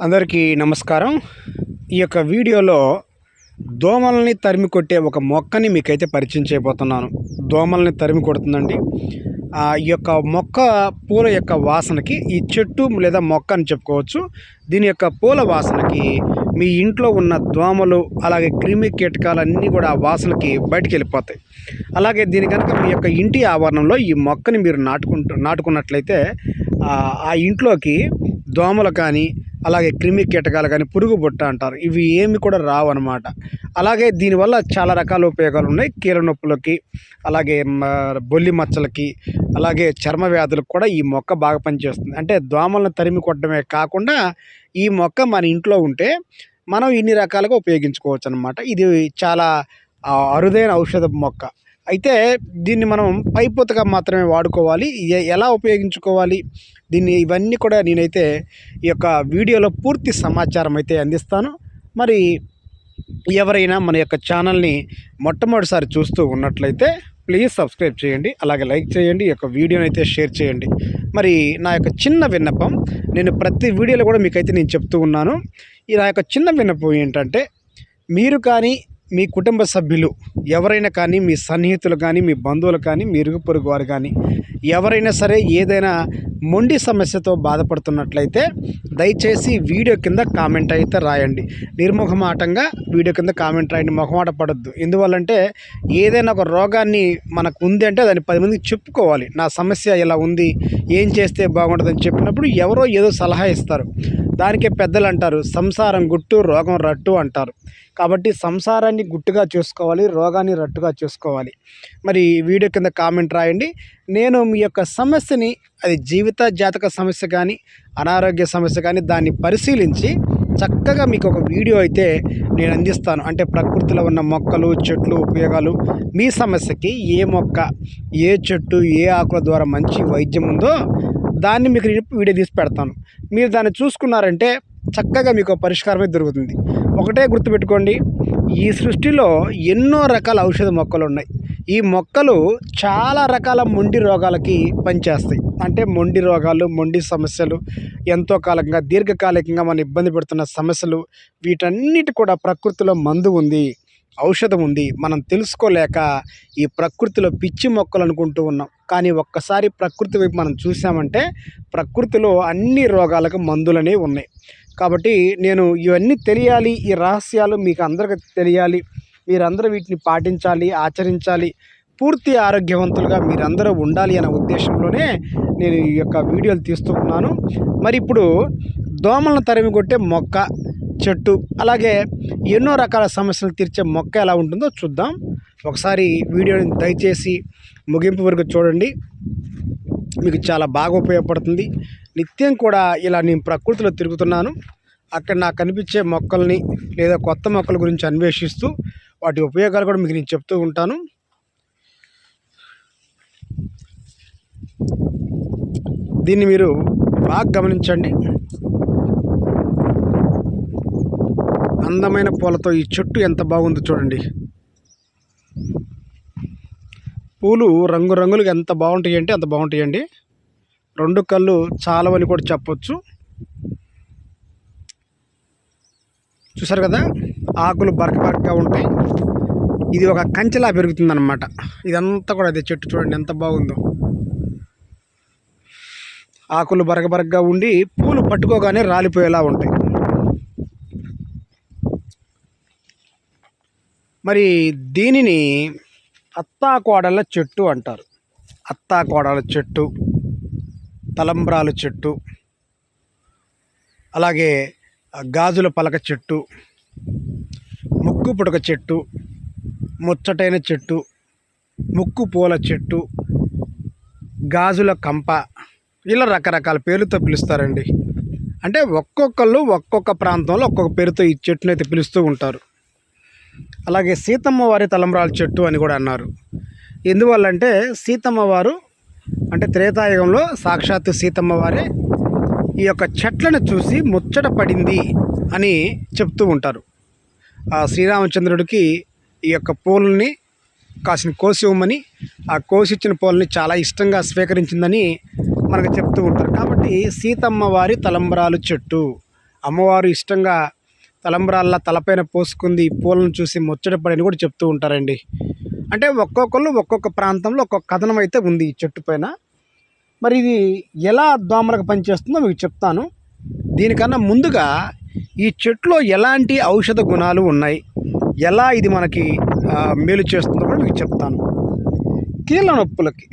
అందరికీ నమస్కారం. ఈ యొక్క వీడియోలో దోమల్ని తరిమి కొట్టే ఒక మొక్కని మీకైతే పరిచయం చేయబోతున్నాను. దోమల్ని తరిమి కొడుతుందండి. ఈ యొక్క మొక్క పూల యొక్క వాసనకి ఈ చెట్టు లేదా మొక్క అని చెప్పుకోవచ్చు. దీని యొక్క పూల వాసనకి మీ ఇంట్లో ఉన్న దోమలు అలాగే క్రిమి కీటకాలన్నీ కూడా ఆ వాసనకి బయటికి వెళ్ళిపోతాయి. అలాగే దీని కనుక మీ యొక్క ఇంటి ఆవరణంలో ఈ మొక్కని మీరు నాటుకుంటు నాటుకున్నట్లయితే ఆ ఇంట్లోకి దోమలు కానీ అలాగే క్రిమి కీటకాలు కానీ పురుగు బుట్ట అంటారు. ఇవి ఏమి కూడా రావు అనమాట అలాగే దీనివల్ల చాలా రకాల ఉపయోగాలు ఉన్నాయి. కీళ్ళ నొప్పులకి అలాగే బొల్లి మచ్చలకి అలాగే చర్మ వ్యాధులకు కూడా ఈ మొక్క బాగా పనిచేస్తుంది. అంటే దోమలను తరిమి కొట్టడమే కాకుండా ఈ మొక్క మన ఇంట్లో ఉంటే మనం ఇన్ని రకాలుగా ఉపయోగించుకోవచ్చు అనమాట ఇది చాలా అరుదైన ఔషధ మొక్క. అయితే దీన్ని మనం పైపోతగా మాత్రమే వాడుకోవాలి. ఎలా ఉపయోగించుకోవాలి? దీన్ని ఇవన్నీ కూడా నేనైతే ఈ యొక్క వీడియోలో పూర్తి సమాచారం అయితే అందిస్తాను. మరి ఎవరైనా మన యొక్క ఛానల్ని మొట్టమొదటిసారి చూస్తూ ఉన్నట్లయితే ప్లీజ్ సబ్స్క్రైబ్ చేయండి. అలాగే లైక్ చేయండి. ఈ యొక్క వీడియోని అయితే షేర్ చేయండి. మరి నా యొక్క చిన్న విన్నపం నేను ప్రతి వీడియోలో కూడా మీకైతే నేను చెప్తూ ఉన్నాను. ఈ నా యొక్క చిన్న విన్నపం ఏంటంటే మీరు కానీ మీ కుటుంబ సభ్యులు ఎవరైనా కానీ మీ సన్నిహితులు కానీ మీ బంధువులు కానీ మీ ఇరుగు పొరుగు వారు కానీ ఎవరైనా సరే ఏదైనా మొండి సమస్యతో బాధపడుతున్నట్లయితే దయచేసి వీడియో కింద కామెంట్ అయితే రాయండి. నిర్ముఖమాటంగా వీడియో కింద కామెంట్ రాయండి. మొహమాట పడద్దు. ఎందువల్లంటే ఏదైనా ఒక రోగాన్ని మనకు ఉంది అంటే దాన్ని పది మందికి చెప్పుకోవాలి. నా సమస్య ఇలా ఉంది ఏం చేస్తే బాగుంటుందని చెప్పినప్పుడు ఎవరో ఏదో సలహా ఇస్తారు. దానికే పెద్దలు అంటారు సంసారం గుట్టు రోగం రట్టు అంటారు. కాబట్టి సంసారాన్ని గుట్టుగా చూసుకోవాలి రోగాన్ని రట్టుగా చూసుకోవాలి. మరి వీడియో కింద కామెంట్ రాయండి. నేను మీ యొక్క సమస్యని అది జీవిత జాతక సమస్య కానీ అనారోగ్య సమస్య కానీ దాన్ని పరిశీలించి చక్కగా మీకు ఒక వీడియో అయితే నేను అందిస్తాను. అంటే ప్రకృతిలో ఉన్న మొక్కలు చెట్లు ఉపయోగాలు మీ సమస్యకి ఏ మొక్క ఏ చెట్టు ఏ ఆకుల ద్వారా మంచి వైద్యం ఉందో దాన్ని మీకు నేను వీడియో తీసి పెడతాను. మీరు దాన్ని చూసుకున్నారంటే చక్కగా మీకు పరిష్కారమే దొరుకుతుంది. ఒకటే గుర్తుపెట్టుకోండి ఈ సృష్టిలో ఎన్నో రకాల ఔషధ మొక్కలు ఉన్నాయి. ఈ మొక్కలు చాలా రకాల మొండి రోగాలకి పనిచేస్తాయి. అంటే మొండి రోగాలు మొండి సమస్యలు ఎంతో కాలంగా దీర్ఘకాలికంగా మన ఇబ్బంది పెడుతున్న సమస్యలు వీటన్నిటి కూడా ప్రకృతిలో మందు ఉంది ఔషధం ఉంది. మనం తెలుసుకోలేక ఈ ప్రకృతిలో పిచ్చి మొక్కలు అనుకుంటూ ఉన్నాం. కానీ ఒక్కసారి ప్రకృతి వైపు మనం చూసామంటే ప్రకృతిలో అన్ని రోగాలకు మందులనే ఉన్నాయి. కాబట్టి నేను ఇవన్నీ తెలియాలి ఈ రహస్యాలు మీకు అందరికీ తెలియాలి మీరందరూ వీటిని పాటించాలి ఆచరించాలి పూర్తి ఆరోగ్యవంతులుగా మీరందరూ ఉండాలి అనే ఉద్దేశంలోనే నేను ఈ యొక్క వీడియోలు తీస్తున్నాను మరి ఇప్పుడు దోమలను తరిమి కొట్టే మొక్క చెట్టు అలాగే ఎన్నో రకాల సమస్యలు తీర్చే మొక్క ఎలా ఉంటుందో చూద్దాం. ఒకసారి వీడియోని దయచేసి ముగింపు వరకు చూడండి. మీకు చాలా బాగా ఉపయోగపడుతుంది. నిత్యం కూడా ఇలా నేను ప్రకృతిలో తిరుగుతున్నాను. అక్కడ నాకు కనిపించే మొక్కల్ని లేదా కొత్త మొక్కల గురించి అన్వేషిస్తూ వాటి ఉపయోగాలు కూడా మీకు నేను చెప్తూ ఉంటాను. దీన్ని మీరు బాగా గమనించండి. అందమైన పూలతో ఈ చెట్టు ఎంత బాగుందో చూడండి. పూలు రంగురంగులుగా ఎంత బాగుంటాయి అంటే అంత బాగుంటాయండి. రెండు కళ్ళు చాలవని కూడా చెప్పొచ్చు. చూసారు కదా? ఆకులు బరక బరకగా ఉంటాయి. ఇది ఒక కంచెలా పెరుగుతుందన్నమాట. ఇదంతా కూడా అదే చెట్టు చూడండి ఎంత బాగుందో. ఆకులు బరక బరకగా ఉండి పూలు పట్టుకోగానే రాలిపోయేలా ఉంటాయి. మరి దీనిని అత్తాకోడల చెట్టు అంటారు. అత్తాకోడల చెట్టు. తలంబ్రాల చెట్టు అలాగే గాజుల పలక చెట్టు ముక్కు పుడక చెట్టు ముచ్చటైన చెట్టు ముక్కు పూల చెట్టు గాజుల కంప ఇలా రకరకాల పేర్లతో పిలుస్తారండి. అంటే ఒక్కొక్కళ్ళు ఒక్కొక్క ప్రాంతంలో ఒక్కొక్క పేరుతో ఈ చెట్టును అయితే పిలుస్తూ ఉంటారు. అలాగే సీతమ్మ వారి తలంబ్రాల చెట్టు అని కూడా అన్నారు. ఎందువల్లంటే సీతమ్మ వారు అంటే త్రేతాయుగంలో సాక్షాత్తు సీతమ్మ వారే ఈ యొక్క చెట్లను చూసి ముచ్చట పడింది అని చెప్తూ ఉంటారు. ఆ శ్రీరామచంద్రుడికి ఈ యొక్క పూలని కాసిన కోసి ఇవ్వమని ఆ కోసి ఇచ్చిన పూలని చాలా ఇష్టంగా స్వీకరించిందని మనకు చెప్తూ ఉంటారు. కాబట్టి సీతమ్మ వారి తలంబరాలు చెట్టు. అమ్మవారు ఇష్టంగా తలంబరాల్లా తలపైన పోసుకుంది పూలను చూసి ముచ్చటపడని కూడా చెప్తూ ఉంటారండి. అంటే ఒక్కొక్కళ్ళు ఒక్కొక్క ప్రాంతంలో ఒక్కొక్క కథనం అయితే ఉంది ఈ చెట్టు పైన. మరి ఇది ఎలా దోమలకు పనిచేస్తుందో మీకు చెప్తాను. దీనికన్నా ముందుగా ఈ చెట్టులో ఎలాంటి ఔషధ గుణాలు ఉన్నాయి? ఎలా ఇది మనకి మేలు చేస్తుందో కూడా మీకు చెప్తాను. కీళ్ళ నొప్పులకి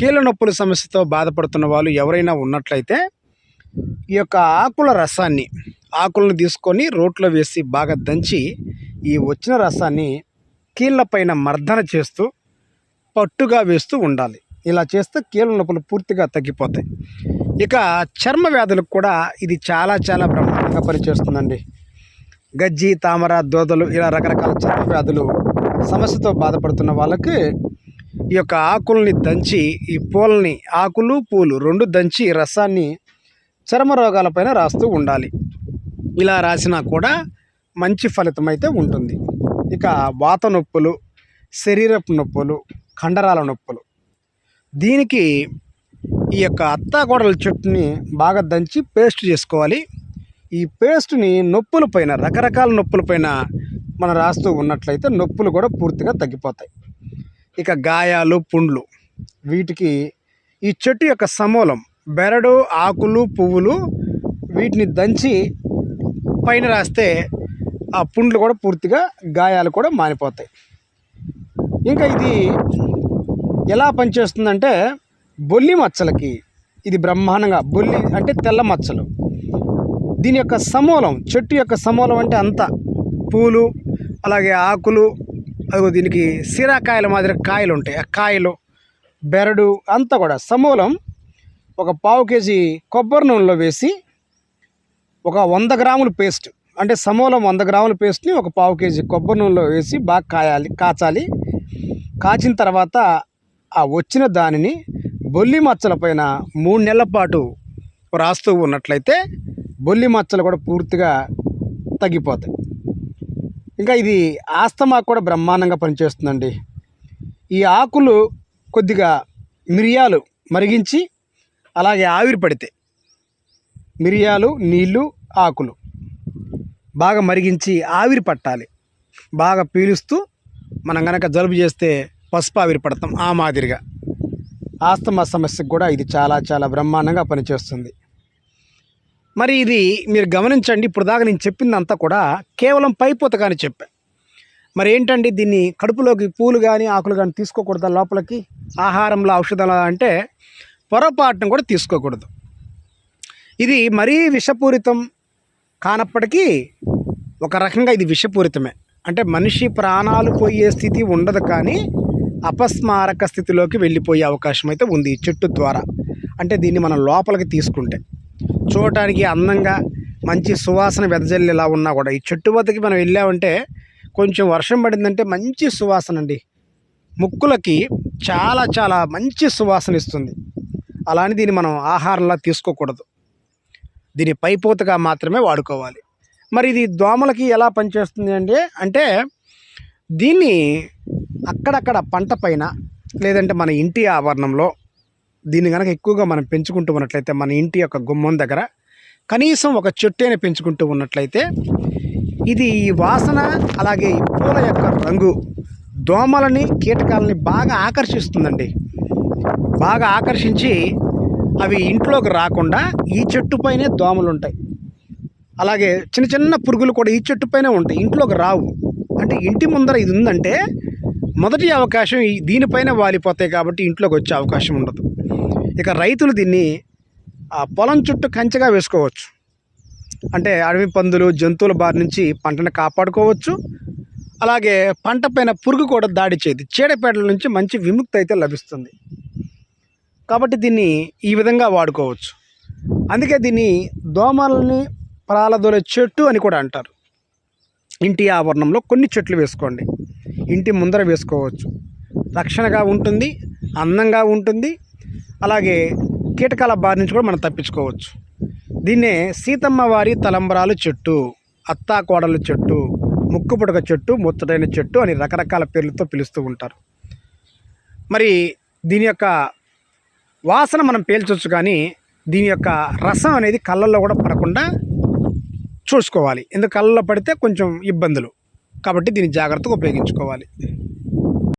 కీళ్ళ నొప్పుల సమస్యతో బాధపడుతున్న వాళ్ళు ఎవరైనా ఉన్నట్లయితే ఈ యొక్క ఆకుల రసాన్ని ఆకులను తీసుకొని రోట్లో వేసి బాగా దంచి ఈ వచ్చిన రసాన్ని కీళ్ళపైన మర్దన చేస్తూ పట్టుగా వేస్తూ ఉండాలి. ఇలా చేస్తే కీళ్ళ నొప్పులు పూర్తిగా తగ్గిపోతాయి. ఇక చర్మ వ్యాధులకు కూడా ఇది చాలా చాలా బ్రహ్మాండంగా పనిచేస్తుందండి. గజ్జి తామర దోదలు ఇలా రకరకాల చర్మ వ్యాధులు సమస్యతో బాధపడుతున్న వాళ్ళకి ఈ యొక్క ఆకుల్ని దంచి ఈ పూలని ఆకులు పూలు రెండు దంచి రసాన్ని చర్మ రోగాలపైన రాస్తూ ఉండాలి. ఇలా రాసినా కూడా మంచి ఫలితం అయితే ఉంటుంది. ఇక వాత నొప్పులు శరీరపు నొప్పులు కండరాల నొప్పులు. దీనికి ఈ యొక్క అత్తాకోడల చెట్టుని బాగా దంచి పేస్ట్ చేసుకోవాలి. ఈ పేస్ట్ని నొప్పుల పైన రకరకాల నొప్పుల పైన మనం రాస్తూ ఉన్నట్లయితే నొప్పులు కూడా పూర్తిగా తగ్గిపోతాయి. ఇక గాయాలు పుండ్లు వీటికి ఈ చెట్టు యొక్క సమూలం బెరడు ఆకులు పువ్వులు వీటిని దంచి పైన రాస్తే ఆ పుండ్లు కూడా పూర్తిగా గాయాలు కూడా మానిపోతాయి. ఇంకా ఇది ఎలా పనిచేస్తుందంటే బొల్లి మచ్చలకి ఇది బ్రహ్మాండంగా బొల్లి అంటే తెల్ల మచ్చలు. దీని యొక్క సమూలం చెట్టు యొక్క సమూలం అంటే అంత. పూలు అలాగే ఆకులు అదిగో దీనికి సీరాకాయల మాదిరి కాయలు ఉంటాయి. ఆ కాయలు బెరడు అంతా కూడా సమూలం ఒక పావు కేజీ కొబ్బరి నూనెలో వేసి ఒక వంద గ్రాముల పేస్ట్ అంటే సమూలం వంద గ్రాముల పేస్ట్ని ఒక పావు కేజీ కొబ్బరి నూనెలో వేసి బాగా కాయాలి కాచాలి. కాచిన తర్వాత ఆ వచ్చిన దానిని బొల్లి మచ్చల పైన మూడు నెలల పాటు రాస్తూ ఉన్నట్లయితే బొల్లి మచ్చలు కూడా పూర్తిగా తగ్గిపోతాయి. ఇంకా ఇది ఆస్తమా కూడా బ్రహ్మాండంగా పనిచేస్తుందండి. ఈ ఆకులు కొద్దిగా మిరియాలు మరిగించి అలాగే ఆవిరి పడితే మిరియాలు నీళ్ళు ఆకులు బాగా మరిగించి ఆవిరి పట్టాలి. బాగా పీలుస్తూ మనం కనుక జలుబు చేస్తే పసుపు ఆవిరి పడతాం ఆ మాదిరిగా. ఆస్తమా సమస్యకు కూడా ఇది చాలా చాలా బ్రహ్మాండంగా పనిచేస్తుంది. మరి ఇది మీరు గమనించండి ఇప్పుడు దాకా నేను చెప్పిందంతా కూడా కేవలం పైపోత కానీ చెప్పా. మరి ఏంటండి దీన్ని కడుపులోకి పూలు కానీ ఆకులు కానీ తీసుకోకూడదా లోపలికి? ఆహారంలో ఔషధాలు అంటే పొరపాటును కూడా తీసుకోకూడదు. ఇది మరీ విషపూరితం కానప్పటికీ ఒక రకంగా ఇది విషపూరితమే. అంటే మనిషి ప్రాణాలు పోయే స్థితి ఉండదు కానీ అపస్మారక స్థితిలోకి వెళ్ళిపోయే అవకాశం అయితే ఉంది ఈ చెట్టు ద్వారా. అంటే దీన్ని మనం లోపలికి తీసుకుంటే. చూడటానికి అందంగా మంచి సువాసన వెదజల్లేలా ఉన్నా కూడా ఈ చెట్టు వద్దకి మనం వెళ్ళామంటే కొంచెం వర్షం పడిందంటే మంచి సువాసన అండి. ముక్కులకి చాలా చాలా మంచి సువాసన ఇస్తుంది. అలానే దీన్ని మనం ఆహారంలా తీసుకోకూడదు. దీని పైపోతగా మాత్రమే వాడుకోవాలి. మరి ఇది దోమలకి ఎలా పనిచేస్తుంది అంటే అంటే దీన్ని అక్కడక్కడ పంట పైన లేదంటే మన ఇంటి ఆవరణంలో దీన్ని కనుక ఎక్కువగా మనం పెంచుకుంటూ ఉన్నట్లయితే మన ఇంటి యొక్క గుమ్మం దగ్గర కనీసం ఒక చెట్టైన పెంచుకుంటూ ఉన్నట్లయితే ఇది ఈ వాసన అలాగే ఈ పూల యొక్క రంగు దోమలని కీటకాలని బాగా ఆకర్షిస్తుందండి. బాగా ఆకర్షించి అవి ఇంట్లోకి రాకుండా ఈ చెట్టు పైనే దోమలు ఉంటాయి అలాగే చిన్న చిన్న పురుగులు కూడా ఈ చెట్టు పైనే ఉంటాయి ఇంట్లోకి రావు. అంటే ఇంటి ముందర ఇది ఉందంటే మొదటి అవకాశం దీనిపైన వాలిపోతాయి కాబట్టి ఇంట్లోకి వచ్చే అవకాశం ఉండదు. ఇక రైతులు దీన్ని ఆ పొలం చుట్టూ కంచెగా వేసుకోవచ్చు. అంటే అడవి పందులు జంతువుల బారి నుంచి పంటను కాపాడుకోవచ్చు. అలాగే పంట పైన పురుగు కూడా దాడి చేయదు. చీడపేటల నుంచి మంచి విముక్తి అయితే లభిస్తుంది. కాబట్టి దీన్ని ఈ విధంగా వాడుకోవచ్చు. అందుకే దీన్ని దోమలని ప్రాలదొలే చెట్టు అని కూడా అంటారు. ఇంటి ఆవరణంలో కొన్ని చెట్లు వేసుకోండి. ఇంటి ముందర వేసుకోవచ్చు. రక్షణగా ఉంటుంది అందంగా ఉంటుంది. అలాగే కీటకాల బారి నుంచి కూడా మనం తప్పించుకోవచ్చు. దీన్నే సీతమ్మ వారి తలంబరాలు చెట్టు అత్తాకోడల చెట్టు ముక్కుపుడక చెట్టు ముచ్చటైన చెట్టు అని రకరకాల పేర్లతో పిలుస్తూ ఉంటారు. మరి దీని యొక్క వాసన మనం పేల్చొచ్చు కానీ దీని యొక్క రసం అనేది కళ్ళల్లో కూడా పడకుండా చూసుకోవాలి. ఎందుకు కళ్ళల్లో పడితే కొంచెం ఇబ్బందులు. కాబట్టి దీన్ని జాగ్రత్తగా ఉపయోగించుకోవాలి.